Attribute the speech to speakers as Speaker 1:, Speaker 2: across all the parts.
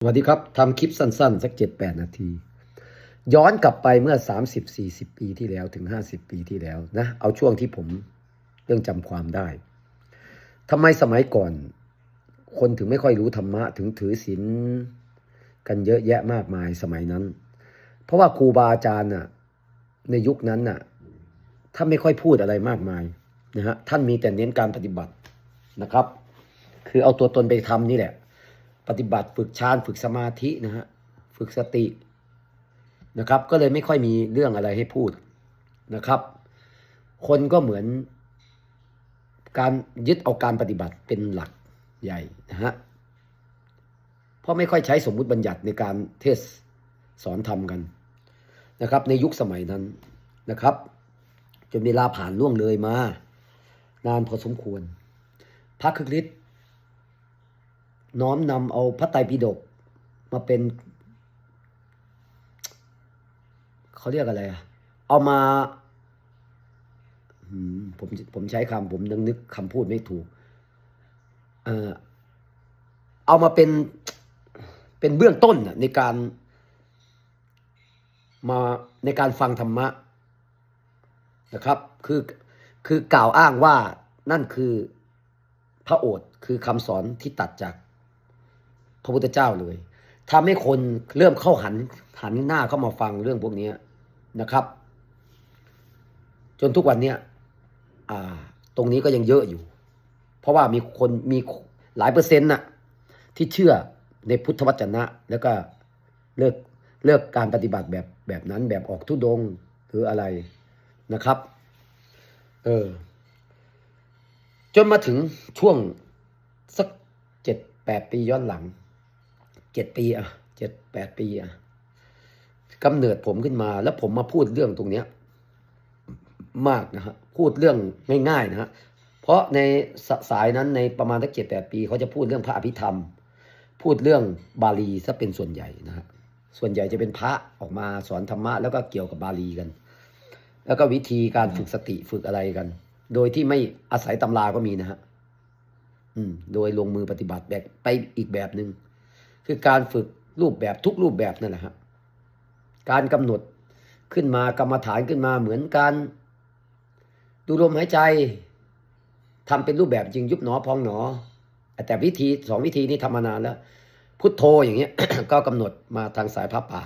Speaker 1: สวัสดีครับทำคลิปสั้นๆ สักเจ็ดแปดนาที ย้อนกลับไปเมื่อ 30 40 ปีที่แล้วถึง 50 ปีที่แล้วนะ เอาช่วงที่ผมเรื่องจำความได้ทำไมสมัยก่อน คนถึงไม่ค่อยรู้ธรรมะ ถึงถือศีลกันเยอะแยะมากมายสมัยนั้น เพราะว่าครูบาอาจารย์น่ะในยุคนั้นน่ะท่านไม่ค่อยพูดอะไรมากมายนะฮะท่านมีแต่เน้นการปฏิบัตินะครับ คือเอาตัวตนไปทำนี่แหละ ปฏิบัติฝึกฌานฝึกสมาธินะฮะฝึกสตินะครับ ก็เลยไม่ค่อยมีเรื่องอะไรให้พูดนะครับ คนก็เหมือนการยึดเอาการปฏิบัติเป็นหลักใหญ่นะฮะเพราะไม่ค่อยใช้สมมุติบัญญัติในการเทศสอนธรรมกันนะครับ ในยุคสมัยนั้นนะครับ จนเวลาผ่านล่วงเลยมา นานพอสมควรพระคึกฤทธิ์ น้อมนำเอาพระไตรปิฎกมาเป็น เขาเรียกอะไรอะเอามาผมผมใช้คำผมนึกนึกคำพูดไม่ถูก เออเอามาเป็นเป็นเบื้องต้นในการมาในการฟังธรรมะนะครับคือคือกล่าวอ้างว่านั่นคือพระโอษฐ์คือคำสอนที่ตัดจาก ระพุทธเจ้าเลยทำให้คนเริ่มเข้าหันหันหน้าเข้ามาฟังเรื่องพวกนี้นะครับ จนทุกวันเนี้ยตรงนี้ก็ยังเยอะอยู่ เพราะว่ามีคนมีหลายเปอร์เซ็นต์น่ะที่เชื่อในพุทธวจนะ แล้วก็เลิกเลิกการปฏิบัติแบบแบบนั้นแบบออกทุดงค์หรืออะไรนะครับเออจนมาถึงช่วงสักเจ็ดแปดปีย้อนหลัง เจ็ดปีอะเจ็ดแปดปีอะกำเนิดผมขึ้นมา แล้วผมมาพูดเรื่องตรงเนี้ยมากนะฮะพูดเรื่องง่ายๆนะฮะเพราะในสสายนั้นในประมาณสักเจ็ดแปดปีเขาจะพูดเรื่องพระอภิธรรม พูดเรื่องบาลีซะเป็นส่วนใหญ่นะฮะส่วนใหญ่จะเป็นพระออกมาสอนธรรมะแล้วก็เกี่ยวกับบาลีกัน แล้วก็วิธีการฝึกสติฝึกอะไรกัน โดยที่ไม่อาศัยตำราก็มีนะฮะอืมโดยลงมือปฏิบัติแบบไปอีกแบบหนึง่ง คือการฝึกรูปแบบทุกรูปแบบนั่นแหละฮะการกำหนดขึ้นมากรรมฐานขึ้นมาเหมือนการดูลมหายใจทำเป็นรูปแบบจริงยุบหนอพองหนอ แต่วิธีสองวิธีนี้ทำมานานแล้ว พุทโธอย่างเงี้ย ก็กำหนดมาทางสายพระป่า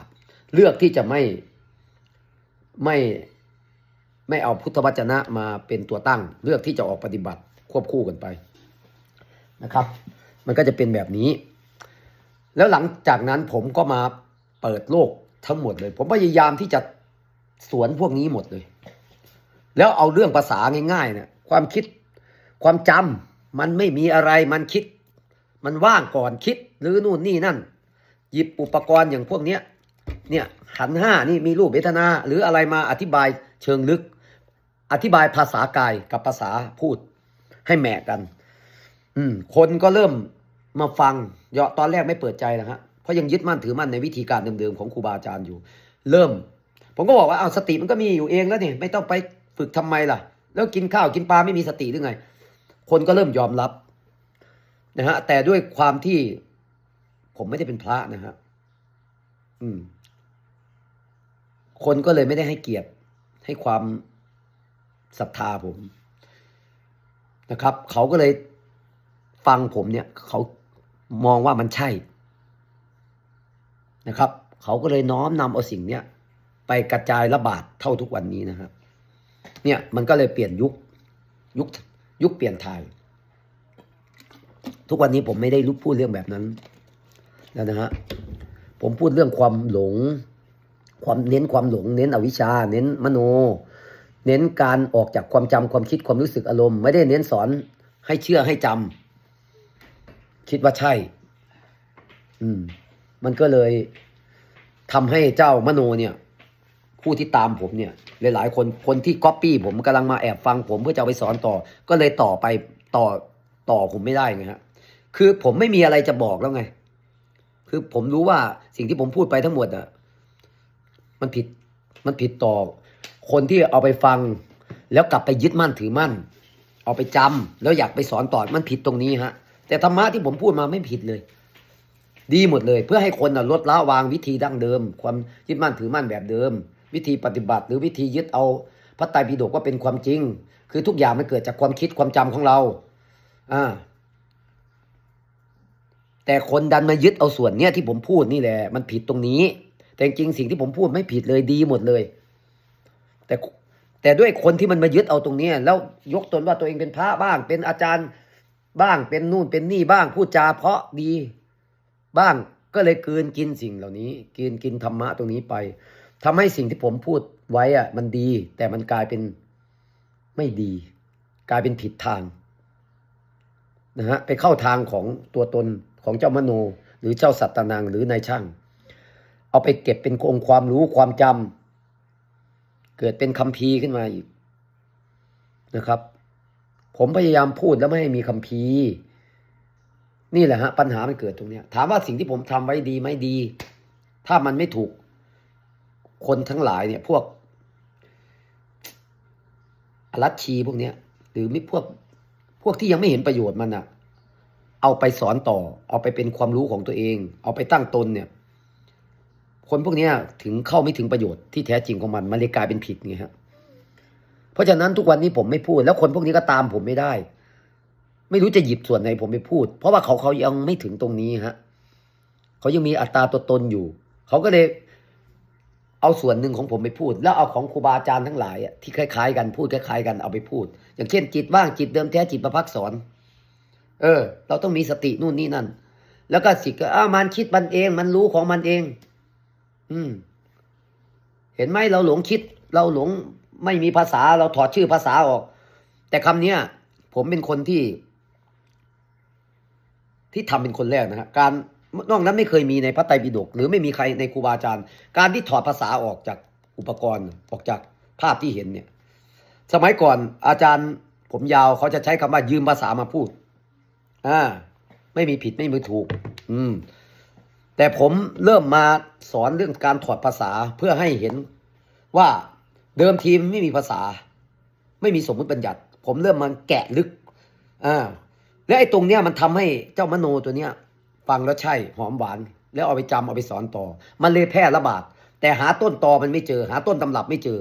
Speaker 1: เลือกที่จะไม่ไม่ไม่เอาพุทธวจนะมาเป็นตัวตั้ง เลือกที่จะออกปฏิบัติควบคู่กันไปนะครับ มันก็จะเป็นแบบนี้ แล้วหลังจากนั้นผมก็มาเปิดโลกทั้งหมดเลย ผมพยายามที่จะสวนพวกนี้หมดเลย แล้วเอาเรื่องภาษาง่ายๆเนี่ยความคิดความจำมันไม่มีอะไรมันคิด มันว่างก่อนคิดหรือนู่นนี่นั่น หยิบอุปกรณ์อย่างพวกเนี้ยเนี่ยขันห้านี่มีรูปเวทนา หรืออะไรมาอธิบายเชิงลึก อธิบายภาษากายกับภาษาพูดให้แหมกกัน อืมคนก็เริ่ม มาฟังเยาะตอนแรกไม่เปิดใจนะฮะเพราะยังยึดมั่นถือมั่นในวิธีการเดิมๆของครูบาอาจารย์อยู่ เริ่ม ผมก็บอกว่าเอาสติมันก็มีอยู่เองแล้วนี่ไม่ต้องไปฝึกทำไมล่ะ แล้วกินข้าวกินปลาไม่มีสติหรือไง คนก็เริ่มยอมรับนะฮะแต่ด้วยความที่ผมไม่ได้เป็นพระนะฮะอืม คนก็เลยไม่ได้ให้เกียรติให้ความศรัทธาผมนะครับ เขาก็เลยฟังผมเนี่ย เขา มองว่ามันใช่นะครับ เขาก็เลยน้อมนำเอาสิ่งเนี้ยไปกระจายระบาดเท่าทุกวันนี้นะครับ เนี่ยมันก็เลยเปลี่ยนยุคยุคยุคเปลี่ยนไทยทุกวันนี้ผมไม่ได้รู้พูดเรื่องแบบนั้นแล้วนะฮะผมพูดเรื่องความหลง ความเน้นความหลง เน้นอวิชชา เน้นมโน เน้นการออกจากความจำความคิดความรู้สึกอารมณ์ ไม่ได้เน้นสอนให้เชื่อให้จำ คิดว่าใช่ อืม มันก็เลยทำให้เจ้ามโนเนี่ยผู้ที่ตามผมเนี่ย หลาย ๆ คนคนที่ก๊อปปี้ผมกำลังมาแอบฟังผมเพื่อจะเอาไปสอนต่อ ก็เลยต่อไปต่อต่อผมไม่ได้ไงฮะคือผมไม่มีอะไรจะบอกแล้วไง คือผมรู้ว่าสิ่งที่ผมพูดไปทั้งหมดอะ มันผิดมันผิดต่อ คนที่เอาไปฟัง แล้วกลับไปยึดมั่นถือมั่น เอาไปจำแล้วอยากไปสอนต่อมันผิดตรงนี้ฮะ แต่ธรรมะที่ผมพูดมาไม่ผิดเลย ดีหมดเลย เพื่อให้คนลดละวางวิธีดั้งเดิม ความยึดมั่นถือมั่นแบบเดิม วิธีปฏิบัติ หรือวิธียึดเอาพระไตรปิฎกว่าเป็นความจริง คือทุกอย่างมันเกิดจากความคิดความจำของเราอ่าแต่คนดันมายึดเอาส่วนเนี้ยที่ผมพูดนี่แหละมันผิดตรงนี้ แต่จริงสิ่งที่ผมพูดไม่ผิดเลยดีหมดเลย แต่แต่ด้วยคนที่มันมายึดเอาตรงนี้แล้วยกตนว่าตัวเองเป็นพระบ้าง เป็นอาจารย์ บ้างเป็นนู่นเป็นนี่บ้างพูดจาเพราะดี บ้างก็เลยกลืนกินสิ่งเหล่านี้กินกินธรรมะตรงนี้ไปทำให้สิ่งที่ผมพูดไว้อะมันดี แต่มันกลายเป็นไม่ดี กลายเป็นผิดทางนะฮะไปเข้าทางของตัวตนของเจ้ามโน หรือเจ้าสัตตนางหรือนายช่าง เอาไปเก็บเป็นองค์ความรู้ความจำเกิดเป็นคัมภีร์ขึ้นมาอีกนะครับ ผมพยายามพูดแล้วไม่ให้มีคัมภีร์ นี่แหละฮะ ปัญหามันเกิดตรงเนี้ย ถามว่าสิ่งที่ผมทำไว้ดีไหมดี ถ้ามันไม่ถูก คนทั้งหลายเนี่ย พวกอรัชชีพวกเนี้ย หรือมิพวกพวกที่ยังไม่เห็นประโยชน์มันอะเอาไปสอนต่อ เอาไปเป็นความรู้ของตัวเอง เอาไปตั้งตนเนี่ย คนพวกเนี้ยถึงเข้าไม่ถึงประโยชน์ที่แท้จริงของมัน มันเลยกลายเป็นผิดไงฮะ เพราะฉะนั้นทุกวันนี้ผมไม่พูด แล้วคนพวกนี้ก็ตามผมไม่ได้ ไม่รู้จะหยิบส่วนไหนผมไปพูด เพราะว่าเขาเขายังไม่ถึงตรงนี้ฮะเขายังมีอัตราตัวตนอยู่ เขาก็เลยเอาส่วนหนึ่งของผมไปพูด แล้วเอาของครูบาอาจารย์ทั้งหลายที่คล้ายๆกันพูดคล้ายๆกันเอาไปพูด อย่างเช่นจิตว่างจิตเดิมแท้จิตประพักสอนเออ เราต้องมีสตินู่นนี่นั่น แล้วก็สิก็อ้ามันคิดมันเอง มันรู้ของมันเอง อืม เห็นไหมเราหลงคิด เราหลง ไม่มีภาษาเราถอดชื่อภาษาออก แต่คำนี้ผมเป็นคนที่ ที่ทำเป็นคนแรกนะฮะการนอกนั้นไม่เคยมีในพระไตรปิฎกหรือไม่มีใครในครูบาอาจารย์ การที่ถอดภาษาออกจากอุปกรณ์ออกจากภาพที่เห็นเนี่ย สมัยก่อนอาจารย์ผมยาวเขาจะใช้คำว่ายืมภาษามาพูดอ่าไม่มีผิดไม่มีถูก อืม แต่ผมเริ่มมาสอนเรื่องการถอดภาษาเพื่อให้เห็นว่า เดิมทีมไม่มีภาษา ไม่มีสมมติบัญญัติ ผมเริ่มมันแกะลึกอ่าและไอ้ตรงเนี้ยมันทำให้เจ้ามโนตัวเนี้ย ฟังแล้วใช่หอมหวาน แล้วเอาไปจำเอาไปสอนต่อ มันเลยแพร่ระบาด แต่หาต้นตอมันไม่เจอ หาต้นตำรับไม่เจอ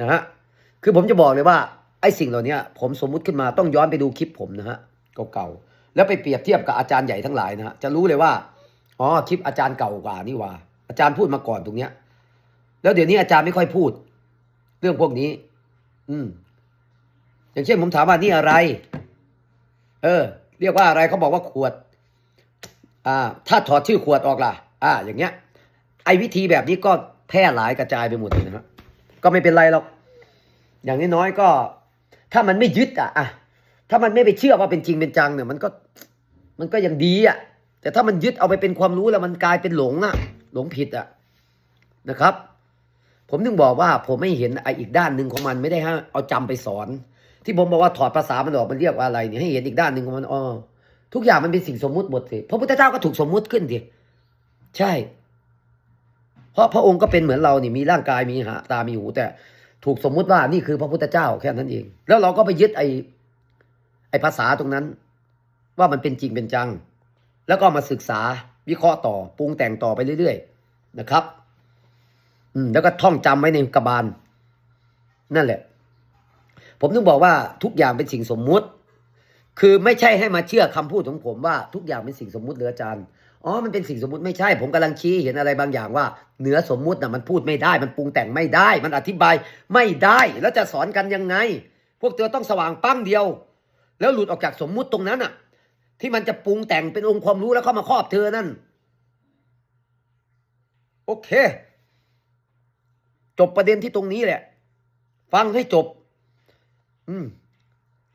Speaker 1: นะฮะคือผมจะบอกเลยว่าไอ้สิ่งเหล่านี้ผมสมมุติขึ้นมาต้องย้อนไปดูคลิปผมนะฮะเก่าๆแล้วไปเปรียบเทียบกับอาจารย์ใหญ่ทั้งหลายนะฮะจะรู้เลยว่าอ๋อคลิปอาจารย์เก่ากว่านี่ว่า อาจารย์พูดมาก่อนตรงเนี้ย แล้วเดี๋ยวนี้อาจารย์ไม่ค่อยพูด เรื่องพวกนี้ อืม อย่างเช่นผมถามว่านี่อะไร เออ เรียกว่าอะไรเขาบอกว่าขวด อ่า ถ้าถอดชื่อขวดออกล่ะ อ่า อย่างเงี้ย ไอ้วิธีแบบนี้ก็แพร่หลายกระจายไปหมดเลยนะฮะก็ไม่เป็นไรหรอก อย่างน้อยๆก็ ถ้ามันไม่ยึดอะอะถ้ามันไม่ไปเชื่อว่าเป็นจริงเป็นจังเนี่ย มันก็ มันก็ยังดีอะแต่ถ้ามันยึดเอาไปเป็นความรู้แล้วมันกลายเป็นหลงอะ หลงผิดอะนะครับ ผมถึงบอกว่าผมไม่เห็นไอ้อีกด้านหนึ่งของมันไม่ได้ให้เอาจำไปสอน ที่ผมบอกว่าถอดภาษามันออกมันเรียกว่าอะไรเนี่ยให้เห็นอีกด้านหนึ่งของมันอ๋อทุกอย่างมันเป็นสิ่งสมมุติหมดสิพระพุทธเจ้าก็ถูกสมมุติขึ้นสิใช่ เพราะพระองค์ก็เป็นเหมือนเรานี่มีร่างกายมีหาตามีหู แต่ถูกสมมุติว่านี่คือพระพุทธเจ้าแค่นั้นเอง แล้วเราก็ไปยึดไอไอ้ภาษาตรงนั้น ว่ามันเป็นจริงเป็นจัง แล้วก็มาศึกษาวิเคราะห์ต่อปรุงแต่งต่อไปเรื่อย ๆ นะครับ อืมแล้วก็ท่องจำไว้ในกระบาล นั่นแหละ ผมถึงบอกว่าทุกอย่างเป็นสิ่งสมมุติ คือไม่ใช่ให้มาเชื่อคำพูดของผมว่าทุกอย่างเป็นสิ่งสมมุติเหลืออาจารย์อ๋อ มันเป็นสิ่งสมมุติไม่ใช่ ผมกำลังชี้เห็นอะไรบางอย่างว่าเหนือสมมุติน่ะมันพูดไม่ได้ มันปรุงแต่งไม่ได้ มันอธิบายไม่ได้ แล้วจะสอนกันยังไง พวกเธอต้องสว่างปั้งเดียว แล้วหลุดออกจากสมมุติตรงนั้นน่ะ ที่มันจะปรุงแต่งเป็นองค์ความรู้แล้วเข้ามาครอบเธอนั่น โอเค จบประเด็นที่ตรงนี้แหละ ฟังให้จบ อืม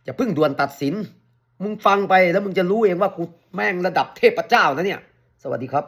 Speaker 1: อย่าพึ่งด่วนตัดสิน มึงฟังไปแล้วมึงจะรู้เองว่ากูแม่งระดับเทพเจ้านะเนี่ย สวัสดีครับ